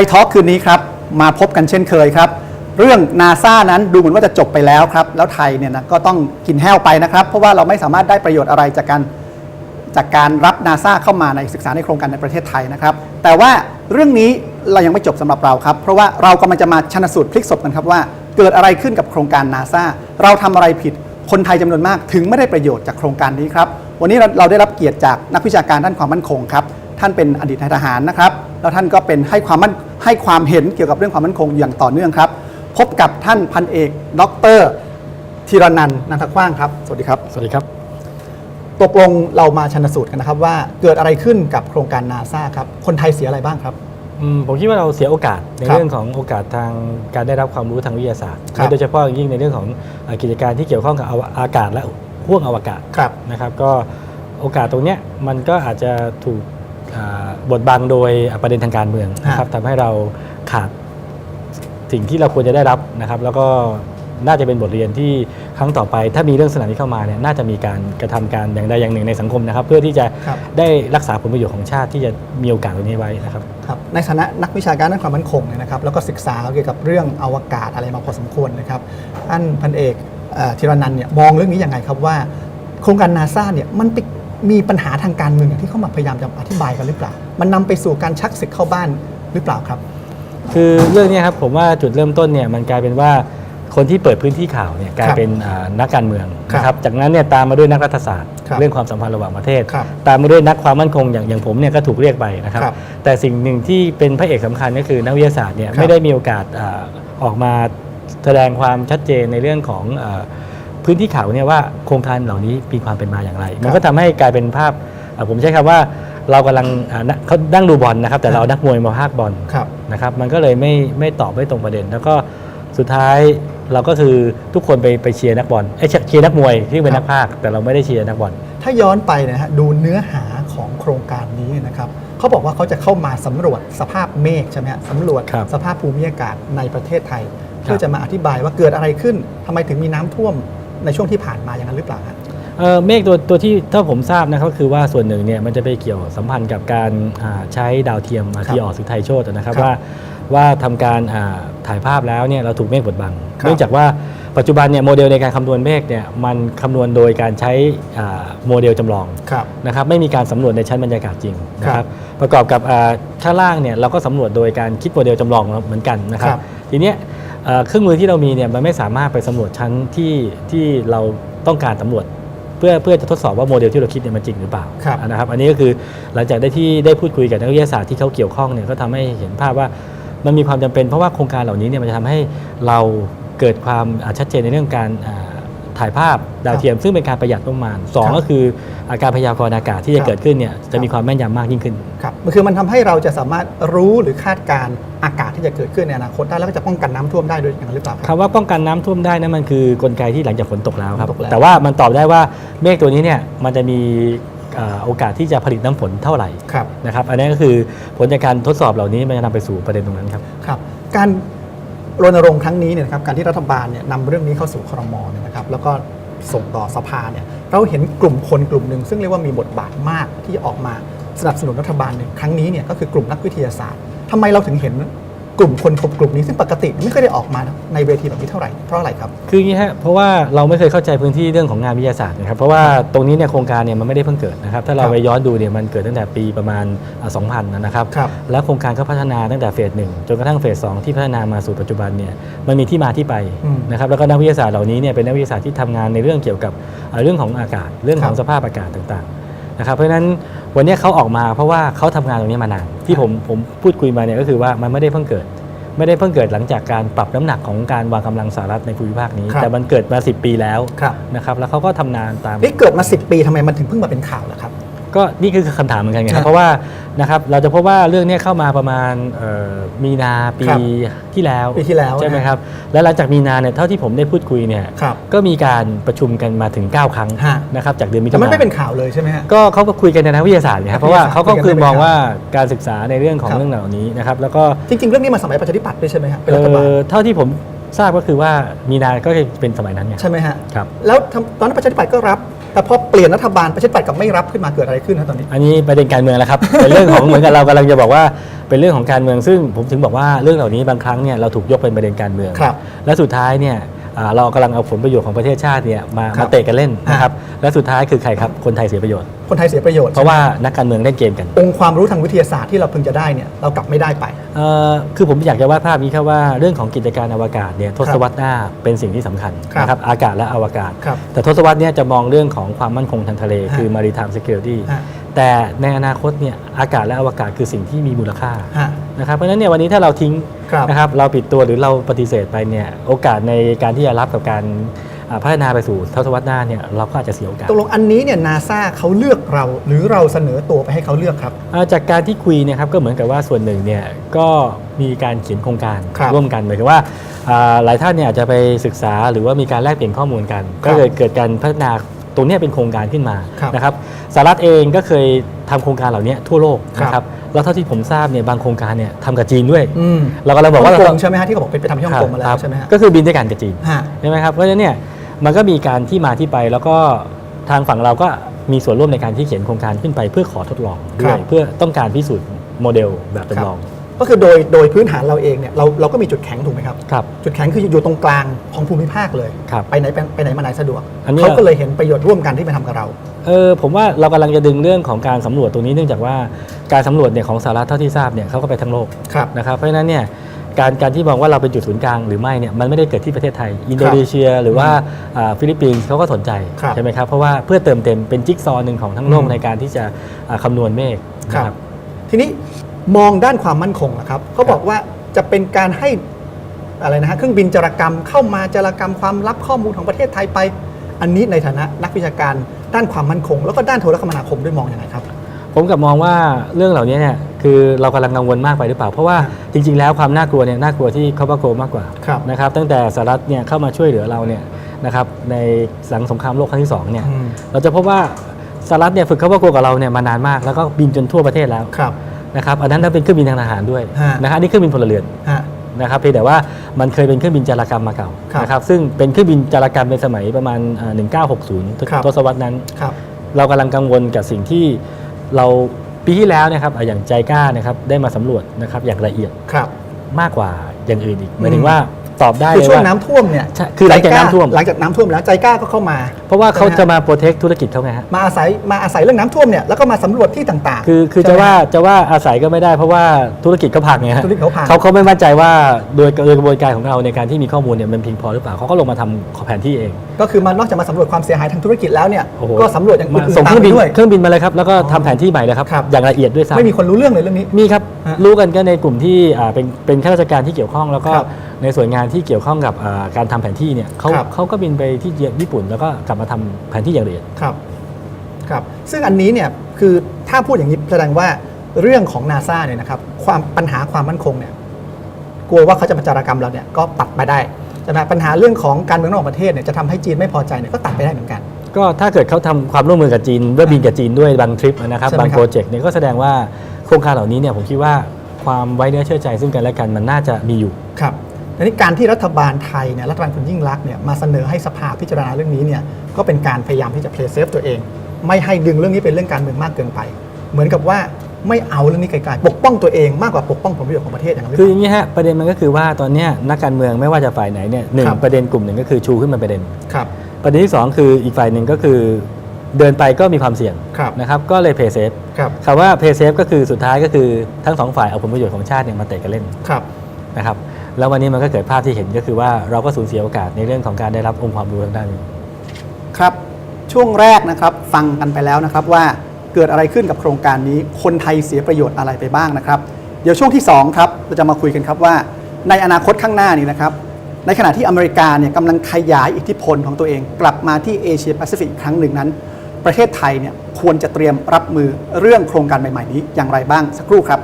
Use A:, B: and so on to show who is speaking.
A: ยทอล์กคืนนี้ครับ มาพบกันเช่นเคยครับ เรื่องนาซานั้นดูเหมือนว่าจะจบไปแล้วครับ แล้วไทยเนี่ยนะก็ต้องกินแห้วไปนะครับ เพราะว่าเราไม่สามารถได้ประโยชน์อะไรจากการจากการรับนาซาเข้ามาในศึกษาในโครงการในประเทศไทยนะครับ แต่ว่าเรื่องนี้เรายังไม่จบสำหรับเราครับ เพราะว่าเรากำลังจะมาชนสูตรพลิกศพกันครับว่าเกิดอะไรขึ้นกับโครงการนาซาเราทำอะไรผิดคนไทยจำนวนมากถึงไม่ได้ประโยชน์จากโครงการนี้ครับ วันนี้เราเราได้รับเกียรติจากนักวิชาการด้านความมั่นคงครับ ท่านเป็นอดีตนายทหารนะครับ แล้วท่านก็เป็นให้ความมั่นให้ความเห็นเกี่ยวกับเรื่องความมั่นคงอย่างต่อเนื่องครับ พบกับท่านพันเอก ดรธีรนันท์นันทกว้างครับ สวัสดีครับ
B: สวัสดีครับ
A: ตกลงเรามาชันสูตรกันนะครับว่าเกิดอะไรขึ้นกับโครงการนาซาครับ คนไทยเสียอะไรบ้างครับ
B: อืมผมคิดว่าเราเสียโอกาสใน
A: ครับ
B: เรื่องของโอกาสทางการได้รับความรู้ทางวิทยาศาสตร์
A: ครับ
B: และโดยเฉพาะอย่างยิ่งในเรื่องของเอ่อกิจการที่เกี่ยวข้องกับอวอากาศและห่วงอวกาศ
A: ครับ
B: นะครับ ก็โอกาสตรงเนี้ยมันก็อาจจะถูกอ่า บดบังโดยประเด็นทางการเมืองนะครับทำให้เราขาดสิ่งที่เราควรจะได้รับนะครับ แล้วก็น่าจะเป็นบทเรียนที่ครั้งต่อไป ถ้ามีเรื่องสนามนี้เข้ามาเนี่ยน่าจะมีการกระทำการอย่างใดอย่างหนึ่งในสังคมนะครับ เพื่อที่จะ
A: ครับ
B: ได้รักษาผลประโยชน์ของชาติที่จะมีโอกาสตรงนี้ไว้นะครับ
A: ครับในฐานะนักวิชาการด้านความมั่นคงเนี่ยนะครับแล้วก็ศึกษาเกี่ยวกับเรื่องอวกาศอะไรมาพอสมควรนะครับอันพันเอกเอ่อธีรนันท์เนี่ยมองเรื่องนี้ยังไงครับว่า โครงการนาซาเนี่ยมันไป มีปัญหาทางการเมืองอย่างที่เขามาพยายามจะอธิบายกันหรือเปล่า มันนำไปสู่การชักศึกเข้าบ้านหรือเปล่าครับ
B: คือเรื่องเนี้ยครับผมว่าจุดเริ่มต้นเนี่ยมันกลายเป็นว่าคนที่เปิดพื้นที่ข่าวเนี่ยกลายเป็นอ่านักการเมือง
A: ครับ
B: นะครับจากนั้นเนี่ยตามมาด้วยนักรัฐศาสตร์
A: ครับ
B: เรื่องความสัมพันธ์ระหว่างประเทศ
A: ครับ
B: ตามมาด้วยนักความมั่นคงอย่างอย่างผมเนี่ยก็ถูกเรียกไปนะครับ
A: ครับ
B: แต่สิ่งหนึ่งที่เป็นพระเอกสำคัญก็คือนักวิทยาศาสตร์เนี่ย
A: ครับ
B: ไม่ได้มีโอกาสอาออกมาแสดงความชัดเจนในเรื่องของอา พื้นที่ข่าวเนี่ยว่าโครงการเหล่านี้มีความเป็นมาอย่างไร มันก็ทำให้กลายเป็นภาพอ่าผมใช้คำว่าเรากำลังอ่านักเขาดั้งดูบอลนะครับ แต่เราเอานักมวยมาพากย์บอล
A: ครับ
B: นะครับ มันก็เลยไม่ไม่ตอบไม่ตรงประเด็น แล้วก็สุดท้ายเราก็คือทุกคนไปไปเชียร์นักบอลไอ้ยเชียร์นักมวยที่เป็น
A: ครับ
B: นักพากย์แต่เราไม่ได้เชียร์นักบอล
A: ถ้าย้อนไปนะฮะดูเนื้อหาของโครงการนี้นะครับเขาบอกว่าเขาจะเข้ามาสำรวจสภาพเมฆใช่ไหมฮะสำรวจ
B: ครับ
A: สภาพภูมิอากาศในประเทศไทย เพื่อจะมาอธิบายว่าเกิดอะไรขึ้นทำไมถึงมีน้ำท่วม ในช่วงที่ผ่านมาอย่างนั้นหรือเปล่าฮะ
B: เอ่อเมฆตัวตัวที่ถ้าผมทราบนะครับคือว่าส่วนหนึ่งเนี่ยมันจะไปเกี่ยวสัมพันธ์กับการอ่าใช้ดาวเทียมมาที่ออกสุไทยโชตนะครับ
A: ครับ
B: ว่าว่าทำการอ่าถ่ายภาพแล้วเนี่ยเราถูกเมฆบดบัง
A: ครับ
B: เนื่องจากว่าปัจจุบันเนี่ยโมเดลในการคำนวณเมฆเนี่ยมันคำนวณโดยการใช้อ่าโมเดลจำลอง
A: ครับ
B: นะครับไม่มีการสำรวจในชั้นบรรยากาศจริงนะค
A: ครั
B: รับบประกอบกับอ่าข้างล่างเนี่ยเราก็สำรวจโดยการคิดโมเดลจำลองเหมือนกันนะครับ
A: ครับ
B: ทีเนี้ย เอ่อเครื่องมือที่เรามีเนี่ยมันไม่สามารถไปสำรวจชั้นที่ที่เราต้องการสำรวจ เพื่อเพื่อจะทดสอบว่าโมเดลที่เราคิดเนี่ยมันจริงหรือเปล่า
A: ครับ
B: นะครับอันนี้ก็คือหลังจากได้ที่ได้พูดคุยกับนักวิทยาศาสตร์ที่เขาเกี่ยวข้องเนี่ยก็ทำให้เห็นภาพว่ามันมีความจำเป็นเพราะว่าโครงการเหล่านี้เนี่ยมันจะทำให้เราเกิดความอ่าชัดเจนในเรื่องการอ่า ถ่ายภาพดาวเทียม ซึ่งเป็นการประหยัดงบประมาณสอง
A: ครับ
B: ก็คืออาการพยากรณ์อากาศที่
A: ค
B: จะ
A: รับ
B: เกิดขึ้นเนี่ยจะมี
A: ครับ
B: ความแม่นยำมากยิ่งขึ้น
A: ครับมันคือมันทำให้เราจะสามารถรู้หรือคาดการณ์อากาศที่จะเกิดขึ้นในอนาคตได้แล้วก็จะป้องกันน้ำท่วมได้ด้วยอย่างนั้นหรือเปล่าครับ
B: คำว่าป้องกันน้ำท่วมได้นั่นมันคือกลไกที่หลังจากฝนตกแล้วครับ
A: ฝนตกแล้ว
B: แต่ว่ามันตอบได้ว่าเมฆตัวนี้เนี่ยมันจะมีอ่าโอกาสที่จะผลิตน้ำฝนเท่าไหร่
A: ครับ
B: นะครับ อันนี้ก็คือผลจากการทดสอบเหล่านี้มันจะนำไปสู่ประเด็นตรงนั้นครับ
A: ครับ การ รณรงค์ครั้งนี้เนี่ยนะครับการที่รัฐบาลเนี่ยนำเรื่องนี้เข้าสู่ครมเนี่ยนะครับแล้วก็ส่งต่อสภาเนี่ยเราเห็นกลุ่มคนกลุ่มหนึ่ง ซึ่งเรียกว่ามีบทบาทมากที่ออกมาสนับสนุนรัฐบาลในครั้งนี้เนี่ยก็คือกลุ่มนักวิทยาศาสตร์ทำไมเราถึงเห็น กลุ่มคนกลุ่มนี้ซึ่งปกติไม่เคยได้ออกมาในเวทีแบบนี้เท่าไหร่เพราะอะไรครับ
B: คืออย่างนี้ฮะเพราะว่าเราไม่เคยเข้าใจพื้นที่เรื่องของงานวิทยาศาสตร์นะครับเพราะว่าตรงนี้เนี่ยโครงการเนี่ยมันไม่ได้เพิ่งเกิดนะครับถ้าเรา
A: ครับ
B: ไปย้อนดูเนี่ยมันเกิดตั้งแต่ปีประมาณอ่า2000 นะครับ
A: ครับ
B: แล้วโครงการก็พัฒนาตั้งแต่เฟสหนึ่งจนกระทั่งเฟสสองที่พัฒนามาสู่ปัจจุบันเนี่ยมันมีที่มาที่ไป
A: อืม
B: นะครับแล้วก็นักวิทยาศาสตร์เหล่านี้เนี่ยเป็นนักวิทยาศาสตร์ที่ทำงานในเรื่องเกี่ยวกับเอ่อเรื่องของอากาศเรื่องของ
A: ครับ
B: สภาพอากาศต่างๆนะครับเพราะฉะนั้นวันนี้เขาออกมาเพราะว่าเขาทำงานตรงนี้มานานที่ผมผมพูดคุยมาเนี่ยก็คือว่ามันไม่ได้เพิ่งเกิด ไม่ได้เพิ่งเกิดหลังจากการปรับน้ำหนักของการวางกำลังสหรัฐในภูมิภาคนี้
A: ครับ
B: แต่มันเกิดมา 10 ปีแล้ว
A: ครับ
B: นะครับแล้วเขาก็ทำงานตาม
A: นี่เกิดมา 10 ปีทำไมมันถึงเพิ่งมาเป็นข่าวล่ะครับ
B: ก็นี่คือคำถามเหมือนกันไงค
A: ครั
B: รั
A: บบ
B: เพราะว่านะครับเราจะพบว่าเรื่องเนี้ยเข้ามาประมาณเอ่อมีนาปี
A: ครับ
B: ที่แล้ว
A: ปีที่แล้ว
B: ใช่ไหม
A: นะ
B: ครับและหลังจากมีนาเนี่ยเท่าที่ผมได้พูดคุยเนี่ย
A: ครับ
B: ก็มีการประชุมกันมาถึง 9 ครั้ง
A: ฮะ
B: นะครับจากเดือนมิถุ
A: แต่มัน
B: นา
A: ไม่เป็นข่าวเลยใช่ไหมฮะ
B: ก็เขาก็คุยกันในทางวิทยาศาสตร์ไงครับเพราะว่าเขาก็
A: คุยกัน
B: คือ
A: ไม่เป็น
B: มอง
A: ข่าว
B: ว่าการศึกษาในเรื่องของ
A: ครับ
B: เรื่องเหล่านี้นะครับแล้วก็
A: จริง ๆ เรื่องนี้มาสมัยประชาธิปัตย์ด้วยใช่ไหมฮะเป็นรัฐบาล
B: เอ่อเท่าที่ผมทราบก็คือว่ามีนาก็จะเป็นสมัยนั้นไง
A: ใช่ไหมฮะ
B: ครับ
A: แล้วทำตอนนั้นประชาธิปัตย์ก็รับ แต่พอเปลี่ยนรัฐบาลประชาธิปัตย์กับไม่รับขึ้นมาเกิดอะไรขึ้นนะตอนนี้
B: อันนี้ประเด็นการเมืองแล้วครับ เป็นเรื่องของเหมือนกับเรากำลังจะบอกว่าเป็นเรื่องของการเมืองซึ่งผมถึงบอกว่าเรื่องเหล่านี้บางครั้งเนี่ยเราถูกยกเป็นประเด็นการเมือง
A: ครับ
B: และสุดท้ายเนี่ยอ่า เรากำลังเอาผลประโยชน์ของประเทศชาติเนี่ยมา
A: ครับ
B: มาเตะกันเล่นนะครับและสุดท้ายคือใครครับคนไทยเสียประโยชน์
A: คนไทยเสียประโยชน์
B: เพราะว่านักการเมืองเล่นเกมกัน
A: องค์ความรู้ทางวิทยาศาสตร์ที่เราพึงจะได้เนี่ยเรากลับไม่ได้ไป
B: เอ่อคือผมอยากจะวาดภาพนี้ครับว่าเรื่องของกิจการอวกาศเนี่ยทศวรรษหน้าเป็นสิ่งที่สำคัญ
A: ครับ
B: นะครับอากาศและอวกาศ
A: ครับ
B: แต่ทศวรรษเนี้จะมองเรื่องของความมั่นคงทางทะเล
A: ฮะ
B: คือ maritime security
A: ฮะ
B: แต่ในอนาคตเนี่ยอากาศและอวกาศคือสิ่งที่มีมูลค่า
A: ฮะ
B: นะครับเพราะฉะนั้นเนี่ยวันนี้ถ้าเราทิ้ง
A: ครับ
B: นะครับเราปิดตัวหรือเราปฏิเสธไปเนี่ยโอกาสในการที่จะรับกับการอ่าพัฒนาไปสู่ทศวรรษหน้าเนี่ยเราก็อาจจะเสียโอกาส
A: ตกลงอันนี้เนี่ยนาซาเขาเลือกเรา หรือเราเสนอตัวไปให้เขาเลือกครับ
B: อ่าจากการที่คุยเนะครับก็เหมือนกับว่าส่วนหนึ่งเนี่ยก็มีการเขียนโครงการ
A: ครับ
B: ร่วมกันหมายถึงว่าอ่าหลายท่านเนี่ยอาจจะไปศึกษาหรือว่ามีการแลกเปลี่ยนข้อมูลกัน
A: ครับ
B: ก็เลยเกิดการพัฒนา ตรงเนี้ยเป็นโครงการขึ้นมา
A: ครับ
B: นะครับสหรัฐเองก็เคยทำโครงการเหล่านี้ทั่วโลก
A: ครับ
B: นะครับแล้วเท่าที่ผมทราบเนี่ยบางโครงการเนี่ยทำกับจีนด้วย
A: อืม
B: เราก็เลยบอกว่า
A: ฮ่องก
B: เรา
A: งใช่ไหมฮะที่เขาบอกไปไปทำที่ฮ่องกงมาแล้
B: ควรับ
A: ใช่ไหมฮะ
B: ก็คือบินด้วยกันกับจีน
A: ฮะ
B: ใช่ไหมครับเพราะฉะนั้นเนี่ยมันก็มีการที่มาที่ไปแล้วก็ทางฝั่งเราก็มีส่วนร่วมในการที่เขียนโครงการขึ้นไปเพื่อขอทดลองด้
A: ครั
B: วย
A: บ
B: เพื่อต้องการพิสูจน์โมเดลแบบจำลอง
A: ก็คือโดยโดยพื้นฐานเราเองเนี่ยเราเราก็มีจุดแข็งถูกไหมครับ
B: ครับ
A: จุดแข็งคืออยู่ตรงกลางของภูมิภาคเลย
B: ครับ
A: ไปไหนไปไปไหนมาไหนสะดวก
B: อันนี้
A: เขาก็เลยเห็นประโยชน์ร่วมกันที่มาทำกับเรา
B: เออผมว่าเรากำลังจะดึงเรื่องของการสำรวจตรงนี้เนื่องจากว่าการสำรวจเนี่ยของสหรัฐเท่าที่ทราบเนี่ยเขาก็ไปทั้งโลก
A: ครับ
B: นะครับเพราะฉะนั้นเนี่ยการการที่มองว่าเราเป็นจุดศูนย์กลางหรือไม่เนี่ยมันไม่ได้เกิดที่ประเทศไทย อินโดนีเซีย หรือว่าอ่าฟิลิปปินส์เขาก็สนใจ
A: ครับ
B: ใช่ไหมครับเพราะว่าเพื่อเติมเต็มเป็นจิ๊กซอว์หนึ่งของทั้งโลก
A: อืม
B: ในการที่จะอ่าคำนวณเมฆ
A: ครั
B: นะครับ บ
A: ทีนี้ มองด้านความมั่นคงนะครับเขาบอกว่าจะเป็นการให้อะไรนะฮะเครื่องบินจารกรรมเข้ามาจารกรรมความลับข้อมูลของประเทศไทยไป อันนี้ในฐานะนักวิชาการด้านความมั่นคง แล้วก็ด้านโทรคมนาคมด้วยมองอย่างไรครับ
B: ผมกลับมองว่าเรื่องเหล่านี้เนี่ยคือเรากำลังกังวลมากไปหรือเปล่า เพราะว่าจริง ๆ แล้วความน่ากลัวเนี่ยน่ากลัวที่คาบาโกมากกว่า
A: ครับ
B: นะครับตั้งแต่สหรัฐเนี่ยเข้ามาช่วยเหลือเราเนี่ยนะครับในหลังสงครามโลกครั้งที่สองเนี่ย
A: อืม
B: เราจะพบว่าสหรัฐเนี่ยฝึกคาบาโกกับเราเนี่ยมานานมาก แล้วก็บินจนทั่วประเทศแล้ว
A: ครับ
B: นะครับอันนั้นถ้าเป็นเครื่องบินทางทหารด้วย
A: ฮะ
B: นะฮะอันนี่เครื่องบินพลเรือน
A: ฮะ
B: นะครับเพียงแต่ว่ามันเคยเป็นเครื่องบินจารกรรมมาเก่า
A: ครับ
B: นะครับซึ่งเป็นเครื่องบินจารกรรมในสมัยประมาณอ่า1960
A: ครับ
B: ทศวรรษนั้น
A: ครับ
B: เรากำลังกังวลกับสิ่งที่เราปีที่แล้วนะครับอะอย่างใจกล้านะครับได้มาสำรวจนะครับอย่างละเอียด
A: ครับ
B: มากกว่าอย่างอื่นอีกหมายถึงว่า ตอบได้
A: คือ
B: เลย
A: ช่วง
B: ว่า
A: น้ำท่วมเนี่ย
B: ใช่คือหลังจากน้ำท่วม
A: หลังจากน้ำท่วมแล้วใจกล้าก็เข้ามา
B: เพราะว่าเขา
A: ใช่ไหม
B: จะมาโปรเทคธุรกิจเขาไงฮะ
A: มาอาศัยมาอาศัยเรื่องน้ำท่วมเนี่ยแล้วก็มาสำรวจที่ต่างๆ
B: คือคือ
A: ใช่
B: จะ
A: ไหม
B: ว่าจะว่าอาศัยก็ไม่ได้เพราะว่าธุรกิจเขาพังไงฮะ
A: ธุรกิจเขาพัง
B: เขาเขาไม่มั่นใจว่าโดยโดยกระบวนการของเราในการที่มีข้อมูลเนี่ยมันเพียงพอหรือเปล่าเขาก็ลงมาทำแผนที่เอง
A: ก็คือมันนอกจากมาสำรวจความเสียหายทางธุรกิจแล้วเนี่ย
B: โอ้โห
A: ก็สำรวจอย่างอื่
B: มานส่ง
A: ๆ
B: เค
A: ตาม
B: รื่องบิน
A: ไปด้วย
B: เครื่องบินมาเลยครับ แล้วก็ทำแผนที่ใหม่เลยครับ
A: ครับ
B: อย่างละเอียดด้วยซ้ำ
A: ไม่มีคนรู้เรื่องเลยเรื่องนี้
B: มีครับ
A: ฮะ
B: รู้กันก็ในกลุ่มที่อ่าเป็นเป็นข้าราชการที่เกี่ยวข้องแล้วก็
A: ครับ
B: ในส่วนงานที่เกี่ยวข้องกับอ่าการทำแผนที่เนี่ยเขา
A: ครับ
B: เขาก็บินไปที่ญี่ปุ่น แล้วก็กลับมาทำแผนที่อย่างละเอียด
A: ครับครับซึ่งอันนี้เนี่ยคือถ้าพูดอย่างนี้แสดงว่าเรื่องของนาซาเนี่ยนะครับความปัญหาความมั่นคงเนี่ยกลัวว่าเขาจะมาจารกรรมเราเนี่ยก็ตัดไปได้ใช่ไหมปัญหาเรื่องของการเมืองนอกประเทศเนี่ยจะทำให้จีนไม่พอใจเนี่ยก็ตัดไปได้เหมือนกัน
B: ก็ถ้าเกิดเขาทำความร่วมมือกับจีนด้วยบินกับจีนด้วยบางทริปนะครับ
A: ใช่ไหม
B: บาง
A: ครับ
B: โปรเจกต์เนี่ยก็แสดงว่า โครงการเหล่านี้เนี่ยผมคิดว่าความไว้เนื้อเชื่อใจซึ่งกันและกันมันน่าจะมีอยู่
A: ครับทีนี้การที่รัฐบาลไทยเนี่ยรัฐบาลคุณยิ่งรักษณ์เนี่ยมาเสนอให้สภาพิจารณาเรื่องนี้เนี่ยก็เป็นการพยายามที่จะเพลย์เซฟตัวเอง ไม่ให้ดึงเรื่องนี้เป็นเรื่องการเมืองมากเกินไป เหมือนกับว่าไม่เอาเรื่องนี้ไกลๆปกป้องตัวเองมากกว่าปกป้องผลประโยชน์ของประเทศอย่างนั้นหรือ
B: คือ
A: เป
B: อ
A: ล่า
B: ย่างนี้ฮะประเด็นมันก็คือว่าตอนเนี้ยนักการเมืองไม่ว่าจะฝ่ายไหนเนี่ยหนึ่ง
A: ครับ
B: ประเด็นกลุ่มหนึ่งก็คือชูขึ้นมาประเด็น
A: ครับ
B: ประเด็นที่2คืออีกฝ่ายหนึ่งก็คือเดินไปก็มีความเสี่ยง
A: ครับ
B: นะครับก็เลยเพย์เซฟ
A: ครับ
B: คำว่าเพย์เซฟก็คือสุดท้ายก็คือทั้งสองฝ่ายเอาผลประโยชน์ของชาติเนี่ยมาเตะกันเล่น
A: ครับ
B: นะครับแล้ววันนี้มันก็เกิดภาพที่เห็นก็คือว่าเราก็สูญเสียโอกาสในเรื่องของการได้รับองค์ความรู้ทางด้านนี้
A: ครับช่วงแรกนะครับฟังกันไปแล้วนะครับว่าเกิดอะไรขึ้นกับโครงการนี้คนไทยเสียประโยชน์อะไรไปบ้างนะครับ เดี๋ยวช่วงที่2ครับเราจะมาคุยกันครับว่า ในอนาคตข้างหน้านี้นะครับในขณะที่อเมริกาเนี่ยกำลังขยายอิทธิพลของตัวเอง กลับมาที่เอเชียแปซิฟิกอีกครั้งหนึ่งนั้น ประเทศไทยเนี่ยควรจะเตรียมรับมือเรื่องโครงการใหม่ ๆ นี้อย่างไรบ้างสักครู่ครับ